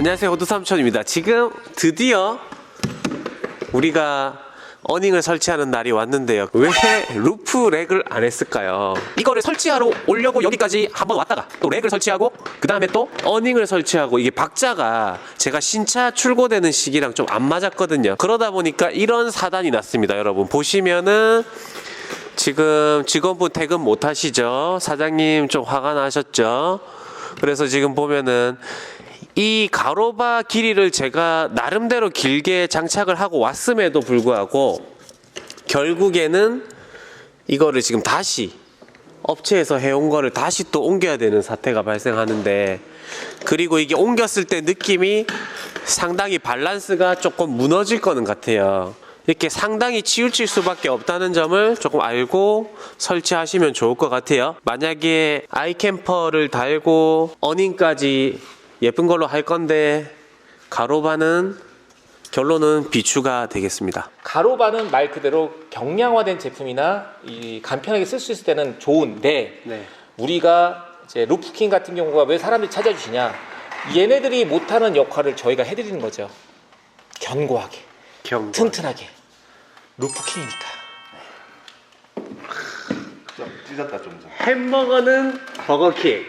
안녕하세요. 호두삼촌입니다. 지금 드디어 우리가 어닝을 설치하는 날이 왔는데요. 왜 루프 렉을 안 했을까요? 이거를 설치하러 오려고 여기까지 한번 왔다가 또 렉을 설치하고 그 다음에 또 어닝을 설치하고 이게 박자가 제가 신차 출고되는 시기랑 좀 안 맞았거든요. 그러다 보니까 이런 사단이 났습니다 여러분. 보시면은 지금 직원분 퇴근 못 하시죠? 사장님 좀 화가 나셨죠? 그래서 지금 보면은 이 가로바 길이를 제가 나름대로 길게 장착을 하고 왔음에도 불구하고 결국에는 이거를 지금 다시 업체에서 해온 거를 다시 또 옮겨야 되는 사태가 발생하는데 그리고 이게 옮겼을 때 느낌이 상당히 밸런스가 조금 무너질 거는 같아요. 이렇게 상당히 치우칠 수밖에 없다는 점을 조금 알고 설치하시면 좋을 것 같아요. 만약에 아이캠퍼를 달고 어닝까지 예쁜 걸로 할 건데 가로바는 결론은 비추가 되겠습니다. 가로바는 말 그대로 경량화된 제품이나 이 간편하게 쓸 수 있을 때는 좋은데 네. 우리가 이제 루프킹 같은 경우가 왜 사람들이 찾아주시냐? 얘네들이 못하는 역할을 저희가 해드리는 거죠. 견고하게 경 튼튼하게. 루프킹이니까 좀 찢었다 좀 전. 햄버거는 버거킹,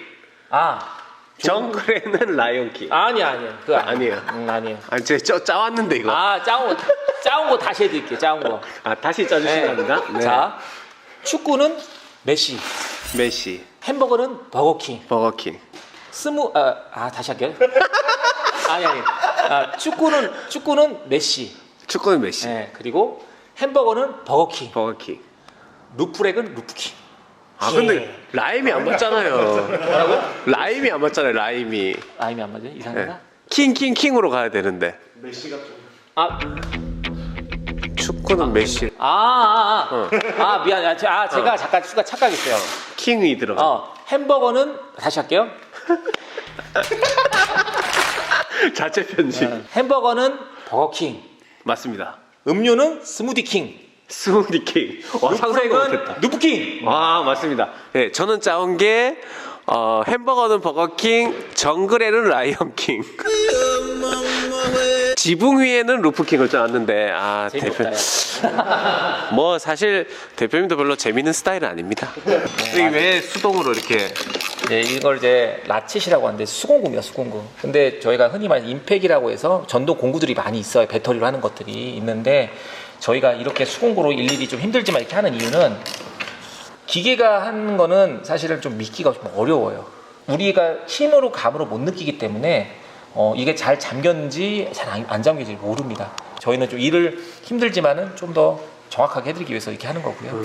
아 정글에는 라이온킹. 아니야 아니야 그거 아니야 아니에요. 음, 아니에요 아니 제가 짜, 짜왔는데 이거. 아, 아 짜온 거 짜온 거 다시 해드릴게요 짜온 거 다시 짜주신답니다. 네. 자 축구는 메시 메시, 햄버거는 버거킹 버거킹. 스무 아, 아 다시 할게요. 아니 아니. 아, 축구는 축구는 메시. 축구는 메시, 예. 그리고 햄버거는 버거킹. 버거킹. 루프렉은 루프킹. 아 근데 라임이 안 맞잖아요. 뭐라고요? 라임이 안 맞잖아요. 라임이. 아임이 안 맞아요? 이상하나? 네. 킹킹 킹으로 가야 되는데. 메시가 좀. 아, 축구는 메시, 아, 아, 아, 어. 아 미안. 아, 제- 아 제가 잠깐 순간 착각했어요. 킹이 들어가. 어, 햄버거는 다시 할게요. 자체 편집. 햄버거는 버거킹. 맞습니다. 음료는 스무디킹. 스무디 킹. 와 상상도 못했다. 루프킹. 와 맞습니다. 네, 저는 짜온 게 어, 햄버거는 버거킹, 정글에는 라이언킹, 지붕 위에는 루프킹을 짜왔는데 아. 대표 야. 뭐 사실 대표님도 별로 재밌는 스타일은 아닙니다. 이게 왜 수동으로 이렇게 네, 이걸 이제 라쳇이라고 하는데 수공구입니다, 수공구. 근데 저희가 흔히 말하는 임팩이라고 해서 전동 공구들이 많이 있어요. 배터리로 하는 것들이 있는데 저희가 이렇게 수공구로 일일이 좀 힘들지만 이렇게 하는 이유는 기계가 하는 거는 사실은 좀 믿기가 좀 어려워요. 우리가 힘으로 감으로 못 느끼기 때문에 어, 이게 잘 잠겼는지 잘 안 잠겼는지 모릅니다. 저희는 좀 일을 힘들지만은 좀 더 정확하게 해드리기 위해서 이렇게 하는 거고요.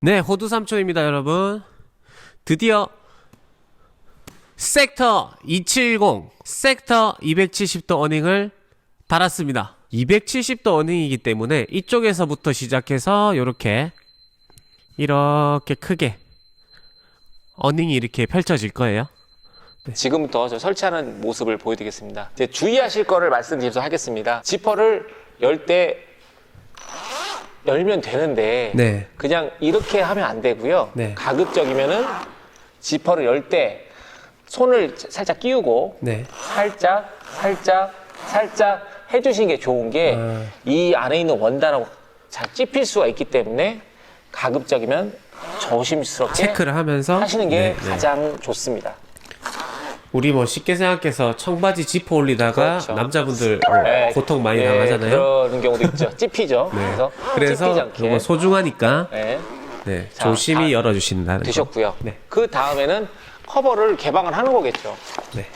네, 호두 삼촌입니다, 여러분. 드디어 섹터 270, 섹터 270도 어닝을 달았습니다. 270도 어닝이기 때문에 이쪽에서부터 시작해서 이렇게 이렇게 크게 어닝이 이렇게 펼쳐질 거예요. 지금부터 저 설치하는 모습을 보여드리겠습니다. 이제 주의하실 거를 말씀드리면서 하겠습니다. 지퍼를 열 때 열면 되는데 네. 그냥 이렇게 하면 안 되고요. 네. 가급적이면은 지퍼를 열 때 손을 살짝 끼우고 네. 살짝 살짝 살짝 해주시는 게 좋은 게 아. 이 안에 있는 원단하고 잘 찝힐 수가 있기 때문에 가급적이면 조심스럽게 체크를 하면서 하시는 게 네, 네. 가장 좋습니다. 우리 뭐 쉽게 생각해서 청바지 지퍼 올리다가 그렇죠. 남자분들 어, 네, 고통 많이 네, 당하잖아요. 그런 경우도 있죠. 찝히죠. 네. 그래서 그래서 않게 너무 소중하니까 네, 네, 자, 조심히 다 열어주신다는 거. 드셨고요. 네. 그 다음에는 커버를 개방을 하는 거겠죠. 네.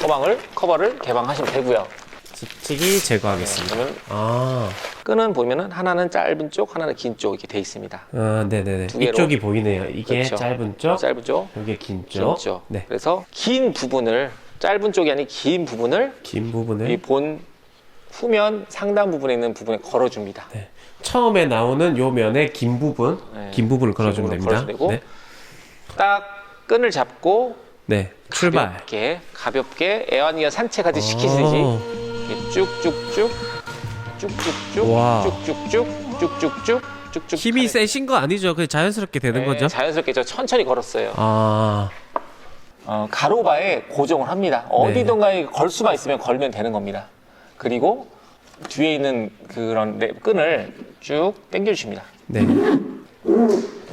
커방을 커버를 개방하시면 되고요. 찍찍이 제거하겠습니다. 그러면 아, 끈은 보면은 하나는 짧은 쪽, 하나는 긴 쪽 이렇게 돼 있습니다. 아 네네네. 두 개로. 이쪽이 보이네요. 이게 그렇죠. 짧은 쪽, 짧은 쪽, 이게 긴 긴 쪽. 쪽. 네. 그래서 긴 부분을 짧은 쪽이 아닌 긴 부분을 긴이 부분을 본 후면 상단 부분에 있는 부분에 걸어줍니다. 네. 처음에 나오는 요 면의 긴 부분, 네. 긴 부분을 걸어주면 긴 됩니다. 부분을 걸어주면 되고. 네. 딱 끈을 잡고 네. 출발. 가볍게 가볍게 애완이가 산책하듯이 시키듯이 어, 이렇게 쭉쭉쭉 쭉쭉쭉 와. 쭉쭉쭉 쭉쭉쭉 쭉쭉 힘이 가는- 세신 거 아니죠? 그냥 자연스럽게 되는 네, 거죠? 자연스럽게 저 천천히 걸었어요. 아, 어, 가로바에 고정을 합니다. 네. 어디든가에 걸 수만 있으면 걸면 되는 겁니다. 그리고 뒤에 있는 그런 랩 끈을 쭉 당겨주십니다. 네.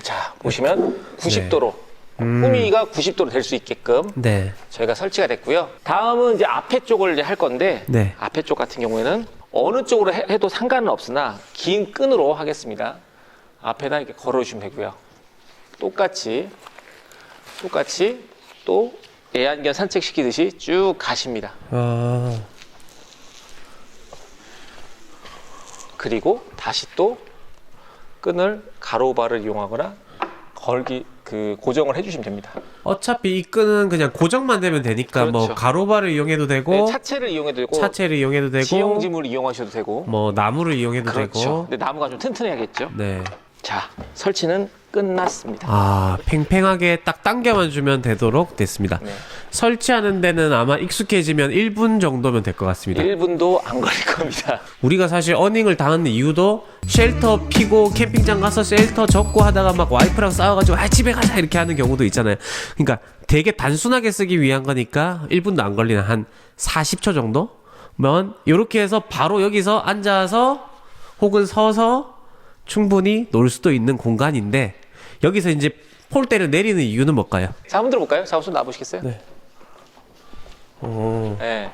자 보시면 90도로 후미가 90도로 될 수 있게끔 네. 저희가 설치가 됐고요. 다음은 이제 앞에 쪽을 이제 할 건데 네. 앞에 쪽 같은 경우에는 어느 쪽으로 해- 해도 상관은 없으나 긴 끈으로 하겠습니다. 앞에다 이렇게 걸어주시면 되고요. 똑같이 똑같이 또 애완견 산책시키듯이 쭉 가십니다. 아, 그리고 다시 또 끈을 가로바를 이용하거나 걸기 그 고정을 해주시면 됩니다. 어차피 이 끈은 그냥 고정만 되면 되니까 뭐 그렇죠. 가로바를 이용해도 되고 네, 차체를 이용해도 되고 차체를 이용해도 되고 지형지물을 이용하셔도 되고 뭐 나무를 이용해도 그렇죠. 되고 근데 나무가 좀 튼튼해야겠죠. 네. 자, 설치는 끝났습니다. 아, 팽팽하게 딱 당겨만 주면 되도록 됐습니다. 네. 설치하는 데는 아마 익숙해지면 1분 정도면 될 것 같습니다. 1분도 안 걸릴 겁니다. 우리가 사실 어닝을 당하는 이유도 쉘터 피고 캠핑장 가서 쉘터 접고 하다가 막 와이프랑 싸워가지고 아 집에 가자 이렇게 하는 경우도 있잖아요. 그러니까 되게 단순하게 쓰기 위한 거니까 1분도 안 걸리는 한 40초 정도 면 이렇게 해서 바로 여기서 앉아서 혹은 서서 충분히 놀 수도 있는 공간인데 여기서 이제 폴대를 내리는 이유는 뭘까요? 자, 한번 들어볼까요? 자, 우선 놔보시겠어요? 네. 오, 네.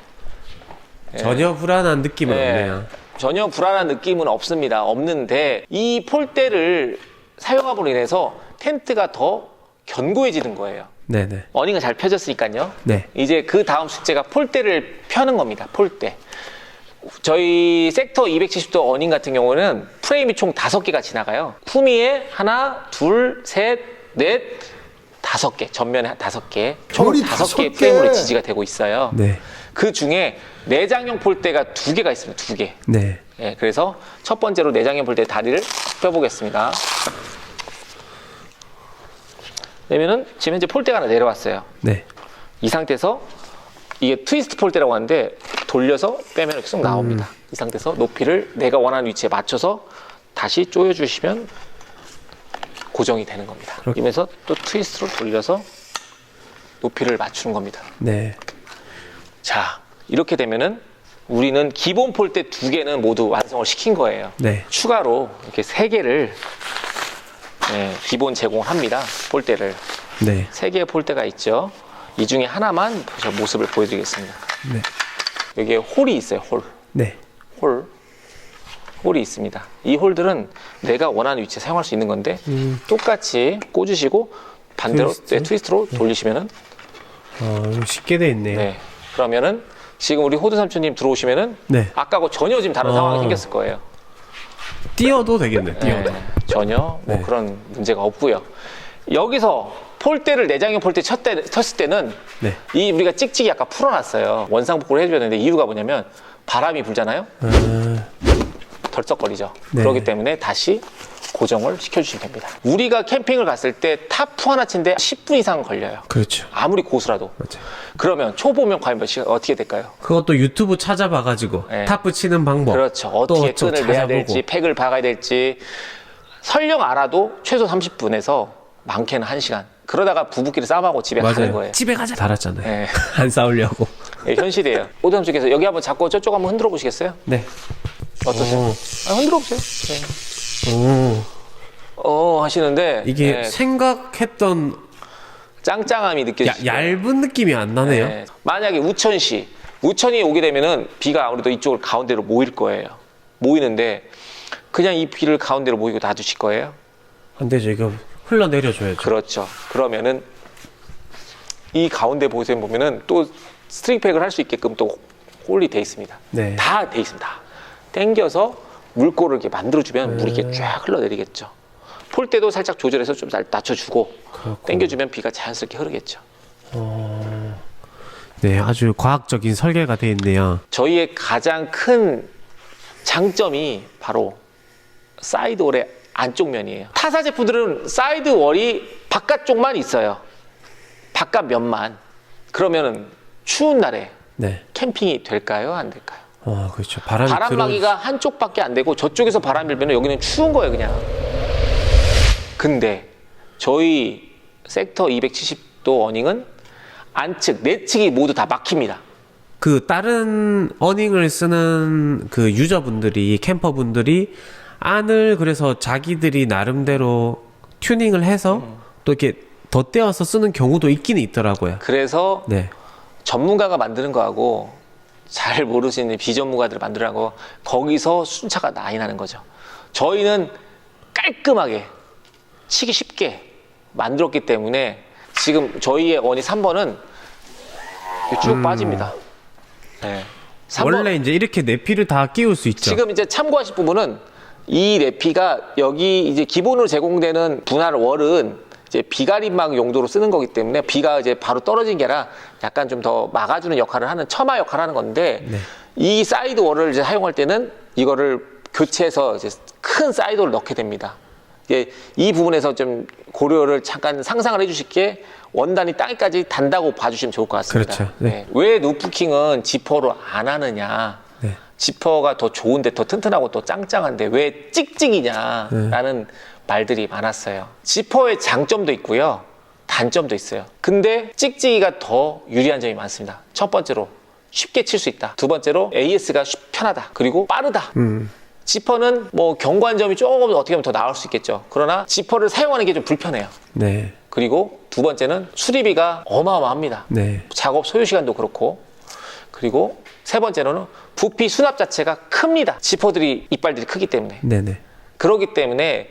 전혀 불안한 느낌은 네. 없네요. 전혀 불안한 느낌은 없습니다. 없는데 이 폴대를 사용함으로 인해서 텐트가 더 견고해지는 거예요. 네네. 어닝은 잘 펴졌으니까요. 네. 이제 그 다음 숙제가 폴대를 펴는 겁니다. 폴대. 저희 섹터 270도 어닝 같은 경우는 프레임이 총 다섯 개가 지나가요. 후미에 하나, 둘, 셋, 넷, 다섯 개. 전면에 다섯 개. 총 다섯 개의 개. 프레임으로 지지가 되고 있어요. 네. 그 중에 내장형 폴대가 두 개가 있습니다. 두 개. 네. 예, 그래서 첫 번째로 내장형 폴대 다리를 펴보겠습니다. 그러면은 지금 현재 폴대가 하나 내려왔어요. 네. 이 상태에서 이게 트위스트 폴대라고 하는데 돌려서 빼면 이렇게 쏙 나옵니다. 이 상태에서 높이를 내가 원하는 위치에 맞춰서 다시 조여주시면 고정이 되는 겁니다. 그러면서 또 트위스트로 돌려서 높이를 맞추는 겁니다. 네. 자, 이렇게 되면은 우리는 기본 폴대 두 개는 모두 완성을 시킨 거예요. 네. 추가로 이렇게 세 개를 네, 기본 제공합니다. 폴대를 네. 세 개의 폴대가 있죠. 이 중에 하나만 저 모습을 보여드리겠습니다. 네. 여기에 홀이 있어요. 홀, 네. 홀, 홀이 있습니다. 이 홀들은 내가 원하는 위치에 사용할 수 있는 건데 똑같이 꽂으시고 반대로 트위스트? 네, 트위스트로 돌리시면은 어, 쉽게 돼 있네요. 네. 그러면은 지금 우리 호두 삼촌님 들어오시면은 네. 아까하고 전혀 지금 다른 어. 상황이 생겼을 거예요. 띄어도 되겠네. 띄어도. 네, 전혀 뭐 네. 그런 문제가 없고요. 여기서 폴대를 내장형 폴대 쳤 때, 쳤을 때는 네. 이 우리가 찍찍이 아까 풀어놨어요. 원상복구를 해줘야 되는데 이유가 뭐냐면 바람이 불잖아요. 아, 덜썩거리죠. 네. 그렇기 때문에 다시 고정을 시켜주시면 됩니다. 우리가 캠핑을 갔을 때 타프 하나 친데 10분 이상 걸려요. 그렇죠. 아무리 고수라도. 맞아요. 그러면 초보면 과연 몇 시간 어떻게 될까요? 그것도 유튜브 찾아봐가지고 네. 탑 붙이는 방법. 그렇죠. 또 어떻게 좀 끈을 내야. 될지, 팩을 박아야 될지. 설령 알아도 최소 30분에서 많게는 1시간. 그러다가 부부끼리 싸움하고 집에 가는 맞아요. 거예요. 집에 가자. 달았잖아요. 네. 안 싸우려고. 예, 현실이에요. 오드함 쪽에서 여기 한번 잡고 저쪽 한번 흔들어 보시겠어요? 네. 어떠세요? 오. 아, 흔들어 보세요. 네. 오. 어 하시는데 이게 예, 생각했던 짱짱함이 야, 느껴지죠. 얇은 느낌이 안 나네요. 네. 만약에 우천시, 우천이 오게 되면은 비가 아무래도 이쪽을 가운데로 모일 거예요. 모이는데 그냥 이 비를 가운데로 모이고 놔두실 거예요. 근데 이거 흘러내려줘야죠. 그렇죠. 그러면은 이 가운데 보세요 보면은 또 스트링팩을 할 수 있게끔 또 홀이 돼 있습니다. 네. 다 돼 있습니다. 당겨서 물꼬를 이렇게 만들어주면 물이 이렇게 쫙 흘러내리겠죠. 폴대도 살짝 조절해서 좀 날- 낮춰주고 당겨주면 비가 자연스럽게 흐르겠죠. 네, 아주 과학적인 설계가 돼 있네요. 저희의 가장 큰 장점이 바로 사이드 월의 안쪽 면이에요. 타사 제품들은 사이드 월이 바깥쪽만 있어요. 바깥 면만. 그러면은 추운 날에 네. 캠핑이 될까요? 안 될까요? 어, 그렇죠. 바람이 바람막이가 한쪽밖에 안 되고 저쪽에서 바람 밀면 여기는 추운 거예요, 그냥. 근데 저희 섹터 270도 어닝은 안측, 내측이 모두 다 막힙니다. 그 다른 어닝을 쓰는 그 유저분들이 캠퍼분들이 안을 그래서 자기들이 나름대로 튜닝을 해서 또 이렇게 덧대어서 쓰는 경우도 있기는 있더라고요. 그래서 네. 전문가가 만드는 거하고 잘 모르시는 비전문가들 만들라고 거기서 순차가 많이 나는 거죠. 저희는 깔끔하게 치기 쉽게 만들었기 때문에 지금 저희의 원이 3번은 쭉 빠집니다. 네. 3번 원래 이제 이렇게 내피를 다 끼울 수 있죠. 지금 이제 참고하실 부분은 이 레피가 여기 이제 기본으로 제공되는 분할 월은 이제 비가림막 용도로 쓰는 거기 때문에 비가 이제 바로 떨어진 게 아니라 약간 좀 더 막아주는 역할을 하는 처마 역할을 하는 건데 네. 이 사이드 월을 이제 사용할 때는 이거를 교체해서 이제 큰 사이드를 넣게 됩니다. 예, 이 부분에서 좀 고려를 잠깐 상상을 해주실 게 원단이 땅에까지 단다고 봐주시면 좋을 것 같습니다. 그렇죠. 네. 왜 루프킹은 지퍼로 안 하느냐? 네. 지퍼가 더 좋은데 더 튼튼하고 또 짱짱한데 왜 찍찍이냐라는 말들이 많았어요. 지퍼의 장점도 있고요. 단점도 있어요. 근데 찍찍이가 더 유리한 점이 많습니다. 첫 번째로 쉽게 칠 수 있다. 두 번째로 AS가 편하다. 그리고 빠르다. 음. 지퍼는 뭐 경관점이 조금 어떻게 보면 더 나을 수 있겠죠. 그러나 지퍼를 사용하는 게 좀 불편해요. 네. 그리고 두 번째는 수리비가 어마어마합니다. 네. 작업 소요 시간도 그렇고 그리고 세 번째로는 부피 수납 자체가 큽니다. 지퍼들이 이빨들이 크기 때문에 네네. 그러기 때문에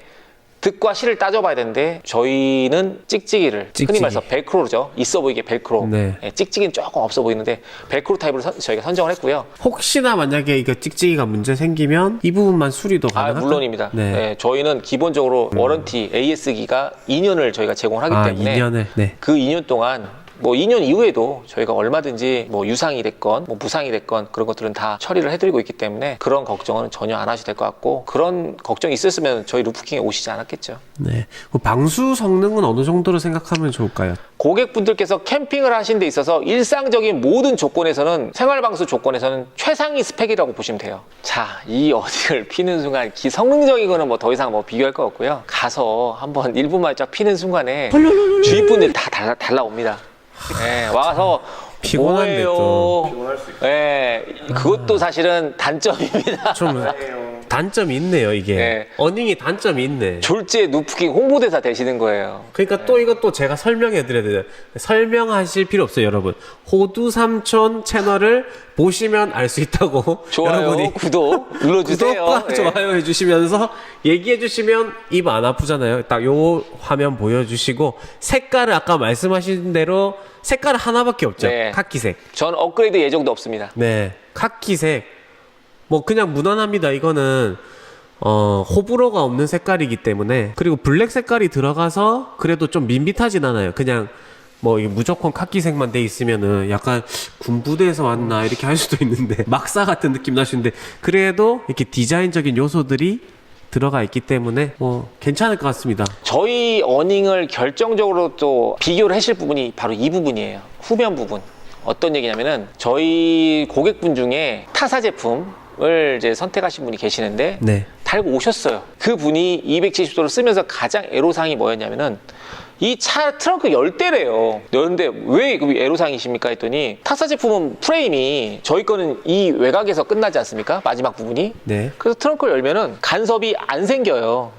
득과 실을 따져봐야 되는데 저희는 찍찍이를 찍찍이. 흔히 말해서 벨크로죠. 있어 보이게 벨크로. 네. 예, 찍찍이는 조금 없어 보이는데 벨크로 타입으로 선- 저희가 선정을 했고요. 혹시나 만약에 이거 찍찍이가 문제 생기면 이 부분만 수리도 아 가능할까요? 물론입니다. 네. 음. 예, 저희는 기본적으로 워런티 AS기가 2년을 저희가 제공하기 아, 때문에 2년을. 네. 그 2년 동안 뭐 2년 이후에도 저희가 얼마든지 뭐 유상이 됐건 뭐 무상이 됐건 그런 것들은 다 처리를 해드리고 있기 때문에 그런 걱정은 전혀 안 하셔도 될 것 같고 그런 걱정이 있었으면 저희 루프킹에 오시지 않았겠죠. 네. 그 방수 성능은 어느 정도로 생각하면 좋을까요? 고객분들께서 캠핑을 하신 데 있어서 일상적인 모든 조건에서는 생활방수 조건에서는 최상위 스펙이라고 보시면 돼요. 자, 이 어디를 피는 순간 기 성능적인 거는 뭐 더 이상 뭐 비교할 거 없고요. 가서 한번 1분만 쫙 피는 순간에 주위 분들이 다 달라, 달라옵니다. 네, 와서 피곤한데 뭐예요? 또. 네, 그것도 사실은 단점입니다. 좀 단점이 있네요, 이게. 네. 어닝이 단점이 있네. 졸지에 누프킹 홍보대사 되시는 거예요. 그러니까 또 이것도 제가 설명해 드려야 돼요. 설명하실 필요 없어요, 여러분. 호두 삼촌 채널을 보시면 알 수 있다고. 좋아요, 여러분이 구독 눌러주세요. 구독과 네. 좋아요 해주시면서 얘기해 주시면 입 안 아프잖아요. 딱 요 화면 보여주시고 색깔을 아까 말씀하신 대로 색깔 하나밖에 없죠. 네. 카키색. 전 업그레이드 예정도 없습니다. 네, 카키색. 뭐 그냥 무난합니다. 이거는 어 호불호가 없는 색깔이기 때문에 그리고 블랙 색깔이 들어가서 그래도 좀 밋밋하진 않아요. 그냥 뭐 무조건 카키색만 돼 있으면은 약간 군부대에서 왔나 이렇게 할 수도 있는데 막사 같은 느낌 나시는데 그래도 이렇게 디자인적인 요소들이 들어가 있기 때문에 뭐 괜찮을 것 같습니다. 저희 어닝을 결정적으로 또 비교를 하실 부분이 바로 이 부분이에요. 후면 부분. 어떤 얘기냐면은 저희 고객분 중에 타사 제품 을 이제 선택하신 분이 계시는데 네. 달고 오셨어요. 그 분이 270도를 쓰면서 가장 애로사항이 뭐였냐면은 이 차 트렁크 열대래요. 그런데 왜그 애로사항이십니까 했더니 타사 제품은 프레임이 저희 거는 이 외곽에서 끝나지 않습니까? 마지막 부분이. 네. 그래서 트렁크를 열면은 간섭이 안 생겨요.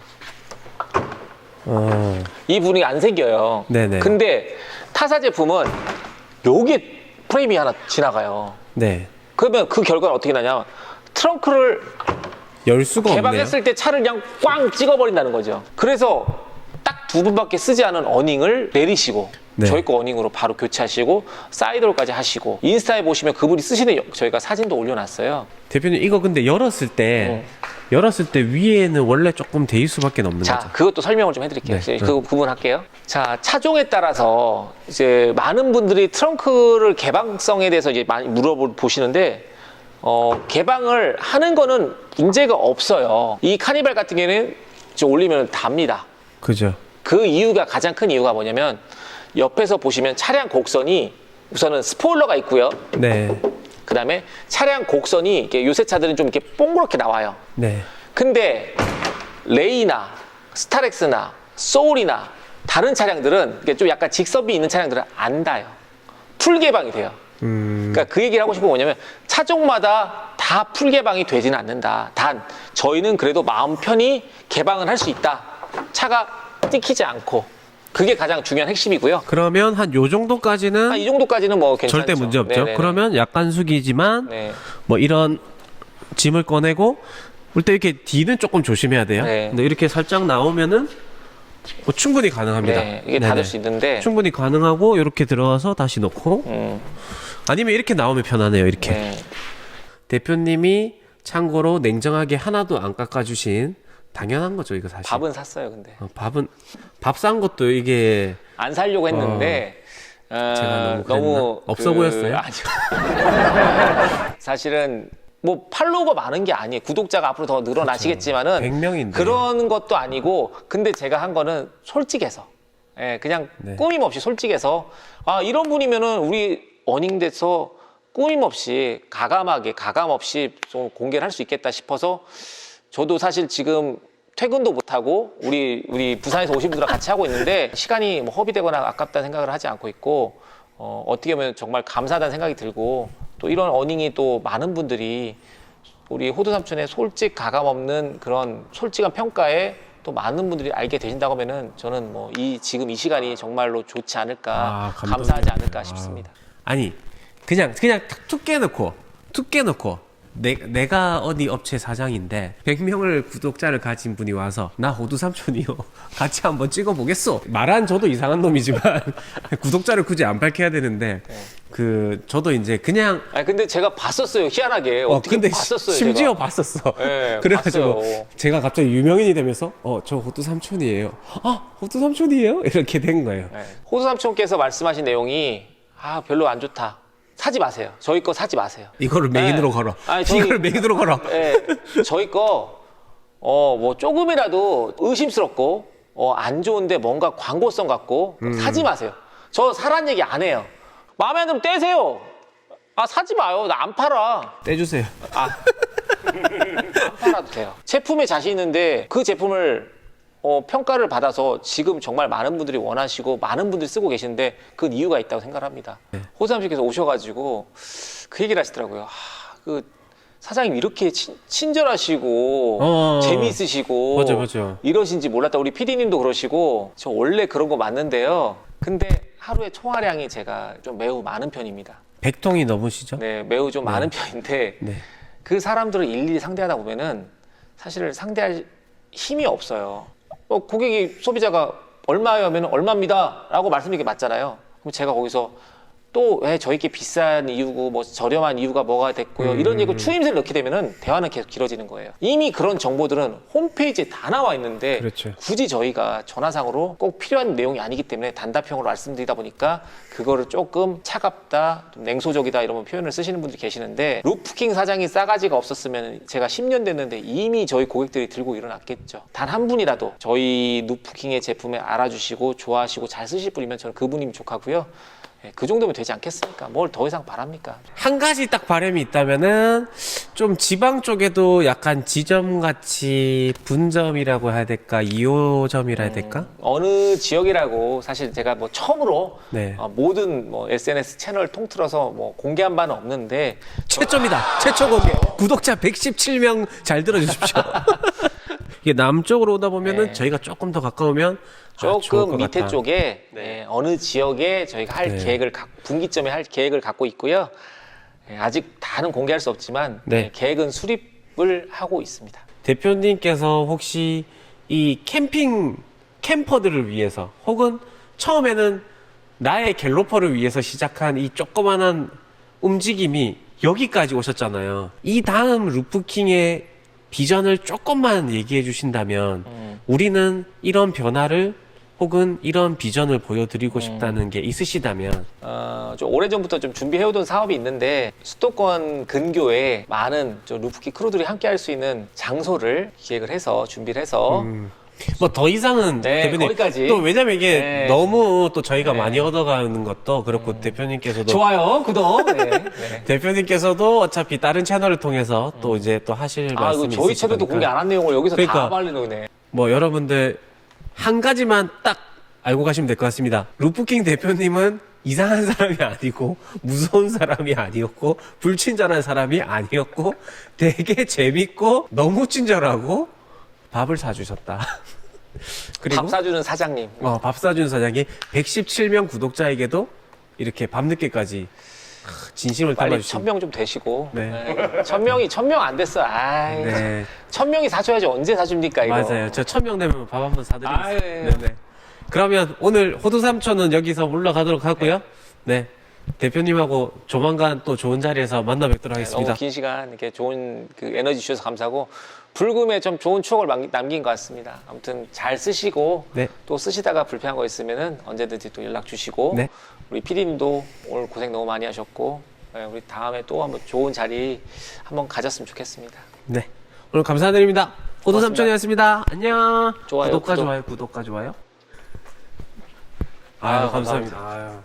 어. 이 부분이 안 생겨요. 네네. 근데 타사 제품은 여기에 프레임이 하나 지나가요. 네. 그러면 그 결과는 어떻게 나냐? 트렁크를 열 수가. 개방했을 때 차를 그냥 꽝 찍어버린다는 거죠. 그래서 딱 두 분밖에 쓰지 않은 어닝을 내리시고 네. 저희 거 어닝으로 바로 교체하시고 사이드로까지 하시고 인스타에 보시면 그분이 쓰시는 여- 저희가 사진도 올려놨어요. 대표님 이거 근데 열었을 때 네. 열었을 때 위에는 원래 조금 데일 수밖에 없는 자, 거죠. 그것도 설명을 좀 해드릴게요. 네, 이제 그 부분 할게요. 자, 차종에 따라서 이제 많은 분들이 트렁크를 개방성에 대해서 이제 많이 물어보시는데, 어, 개방을 하는 거는 문제가 없어요. 이 카니발 같은 경우에는 이제 올리면 답니다. 그죠. 그 이유가 가장 큰 이유가 뭐냐면, 옆에서 보시면 차량 곡선이 우선은 스포일러가 있고요. 네. 그 다음에 차량 곡선이 이렇게 요새 차들은 좀 이렇게 동그랗게 나와요. 네. 근데 레이나 스타렉스나 소울이나 다른 차량들은 이게 좀 약간 직선비 있는 차량들은 안 닿아요. 풀 개방이 돼요. 음, 그러니까 그 얘기를 하고 싶은 건 뭐냐면 차종마다 다 풀 개방이 되지는 않는다. 단 저희는 그래도 마음 편히 개방을 할 수 있다. 차가 띠키지 않고 그게 가장 중요한 핵심이고요. 그러면 한 요 정도까지는 아, 이 정도까지는 뭐 괜찮죠. 절대 문제 없죠. 네네네. 그러면 약간 숙이지만 네. 뭐 이런 짐을 꺼내고 올 때 이렇게 뒤는 조금 조심해야 돼요. 네. 근데 이렇게 살짝 나오면은 뭐 충분히 가능합니다. 네, 이게 네네. 닫을 수 있는데 충분히 가능하고 이렇게 들어와서 다시 놓고 음, 아니면 이렇게 나오면 편하네요. 이렇게 네. 대표님이 참고로 냉정하게 하나도 안 깎아주신 당연한 거죠. 이거 사실. 밥은 샀어요, 근데 어, 밥은 밥 산 것도 이게 안 살려고 했는데 어, 제가 너무 그랬나? 없어 보였어요? 아니요. 사실은 뭐 팔로워가 많은 게 아니에요. 구독자가 앞으로 더 늘어나시겠지만은 100명인데. 그런 것도 아니고 근데 제가 한 거는 솔직해서 예, 그냥 네. 꾸밈 없이 솔직해서 아 이런 분이면은 우리 어닝돼서 꾸밈 없이 가감하게 가감 없이 좀 공개를 할 수 있겠다 싶어서 저도 사실 지금 퇴근도 못 하고 우리 우리 부산에서 오신 분들과 같이 하고 있는데 시간이 뭐 허비되거나 아깝다는 생각을 하지 않고 있고 어, 어떻게 보면 정말 감사하다는 생각이 들고 또 이런 어닝이 또 많은 분들이 우리 호두 삼촌의 솔직 가감 없는 그런 솔직한 평가에 또 많은 분들이 알게 되신다고 하면은 저는 뭐 이 지금 이 시간이 정말로 좋지 않을까 아. 감사하지 않을까 싶습니다. 아니 그냥 그냥 툭툭 깨놓고 툭 깨놓고. 내, 내가 어디 업체 사장인데 100명을 구독자를 가진 분이 와서 나 호두 삼촌이요. 같이 한번 찍어보겠어 말한 저도 이상한 놈이지만 구독자를 굳이 안 밝혀야 되는데 그 저도 이제 그냥 아니 근데 제가 봤었어요 희한하게. 어 어떻게 근데 봤었어요 시- 심지어 제가. 봤었어. 네, 그래가지고 봤어요. 제가 갑자기 유명인이 되면서 어 저 호두 삼촌이에요. 아 호두 삼촌이에요? 이렇게 된 거예요. 네. 호두 삼촌께서 말씀하신 내용이 아 별로 안 좋다 사지 마세요 저희 거 사지 마세요 이거를 메인으로 네. 걸어 아니, 저기- 이거를 메인으로 걸어 예, 저희 거, 어, 뭐, 조금이라도 의심스럽고, 어, 안 좋은데 뭔가 광고성 같고, 음. 사지 마세요. 저 사란 얘기 안 해요. 마음에 안 들면 떼세요. 아, 사지 마요. 나 안 팔아. 떼주세요 안 팔아도 돼요. 제품에 자신 있는데 그 제품을 어, 평가를 받아서 지금 정말 많은 분들이 원하시고 많은 분들이 쓰고 계시는데 그 이유가 있다고 생각합니다. 네. 호삼 씨께서 오셔가지고 그 얘기를 하시더라고요. 아, 그 사장님 이렇게 친, 친절하시고 어. 재미있으시고 맞아, 맞아. 이러신지 몰랐다. 우리 PD님도 그러시고 저 원래 그런 거 맞는데요. 근데 하루에 총화량이 제가 좀 매우 많은 편입니다. 100통이 넘으시죠? 네, 매우 좀 많은 편인데 네. 그 사람들을 일일이 상대하다 보면은 사실 상대할 힘이 없어요. 어, 고객이 소비자가 얼마예요 하면 얼마입니다라고 말씀드리는 게 맞잖아요. 그럼 제가 거기서 또 왜 저희께 비싼 이유고 뭐 저렴한 이유가 뭐가 됐고요 음. 이런 얘기 추임새를 넣게 되면은 대화는 계속 길어지는 거예요. 이미 그런 정보들은 홈페이지에 다 나와 있는데 그렇죠. 굳이 저희가 전화상으로 꼭 필요한 내용이 아니기 때문에 단답형으로 말씀드리다 보니까 그거를 조금 차갑다, 좀 냉소적이다 이런 표현을 쓰시는 분들이 계시는데 루프킹 사장이 싸가지가 없었으면 제가 10년 됐는데 이미 저희 고객들이 들고 일어났겠죠. 단 한 분이라도 저희 루프킹의 제품에 알아주시고 좋아하시고 잘 쓰실 분이면 저는 그분이면 좋겠고요. 예, 그 정도면 되지 않겠습니까? 뭘 더 이상 바랍니까? 한 가지 딱 바람이 있다면은 좀 지방 쪽에도 약간 지점 같이 분점이라고 해야 될까 2호점이라 해야 될까? 어느 지역이라고 사실 제가 뭐 처음으로 네. 어, 모든 뭐 SNS 채널 통틀어서 뭐 공개한 바는 없는데 최초입니다. 최초 공개. 구독자 117명 잘 들어주십시오. 이게 남쪽으로 오다 보면은 네. 저희가 조금 더 가까우면 아, 좋을 조금 것 밑에 같아. 쪽에 예, 어느 지역에 저희가 할 네. 계획을 각- 분기점에 할 계획을 갖고 있고요. 예, 아직 다는 공개할 수 없지만 네. 예, 계획은 수립을 하고 있습니다. 대표님께서 혹시 이 캠핑 캠퍼들을 위해서 혹은 처음에는 나의 갤로퍼를 위해서 시작한 이 조그만한 움직임이 여기까지 오셨잖아요. 이 다음 루프킹의 비전을 조금만 얘기해 주신다면 음. 우리는 이런 변화를 혹은 이런 비전을 음. 보여드리고 싶다는 게 있으시다면 어, 좀 오래전부터 좀 준비해오던 사업이 있는데 수도권 근교에 많은 저 루프키 크루들이 함께 할 수 있는 장소를 기획을 해서 준비를 해서 뭐 더 이상은 네, 대표님 거기까지. 또 왜냐면 이게 네. 너무 또 저희가 네. 많이 얻어가는 것도 그렇고 대표님께서도 좋아요 구독 네, 네. 대표님께서도 어차피 다른 채널을 통해서 또 이제 또 하실 아 이거 말씀이 저희 있으실 채널도 거니까. 공개 안 한 내용을 여기서 다 그러니까. 말리는 거네 뭐 여러분들 한 가지만 딱 알고 가시면 될 것 같습니다. 루프킹 대표님은 이상한 사람이 아니고 무서운 사람이 아니었고 불친절한 사람이 아니었고 되게 재밌고 너무 친절하고 밥을 사주셨다. 그리고 밥 사주는 사장님. 어, 밥 사준 사장이 117명 구독자에게도 이렇게 밤늦게까지 진심을 빨리 담아주신 천명 좀 되시고. 네. 네. 천 명이 천명 안 됐어. 아이. 네. 천 명이 사줘야지 언제 사줍니까 이거. 맞아요. 저 천명 되면 밥 한번 사드리겠습니다. 예. 네네. 그러면 오늘 호두 삼촌은 여기서 물러가도록 하고요. 네. 대표님하고 조만간 또 좋은 자리에서 만나 뵙도록 하겠습니다. 너무 긴 시간 이렇게 좋은 그 에너지 주셔서 감사하고 불금에 좀 좋은 추억을 남긴 것 같습니다. 아무튼 잘 쓰시고 네. 또 쓰시다가 불편한 거 있으면은 언제든지 또 연락 주시고 네. 우리 피디님도 오늘 고생 너무 많이 하셨고 네, 우리 다음에 또 한번 좋은 자리 한번 가졌으면 좋겠습니다. 네. 오늘 감사드립니다. 고맙습니다. 삼촌이었습니다. 안녕. 좋아요, 구독과 구독. 좋아요, 구독과 좋아요. 아유, 아유, 감사합니다. 감사합니다. 아유.